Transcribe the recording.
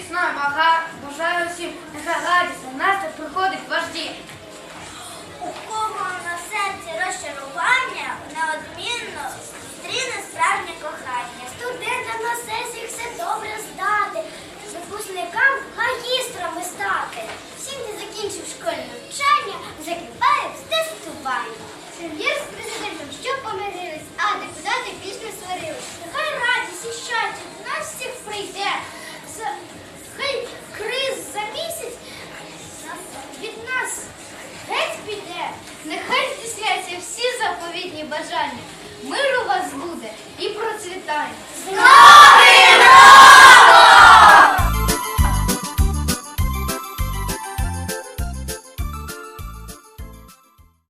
міцна вага, бажаю усім, нехай радісно приходить вожді. У кого на серці розчарування неодмінно зустріне справжнє кохання. Студентам на сесії все добре здати, випускникам магістрами стати. Всім, хто закінчив школьне навчання, закріпає все ступання. Прем'єр з президентом, що помирились, а депутати Нехай здійсняться всі заповідні бажання. Миру вас буде і процвітання.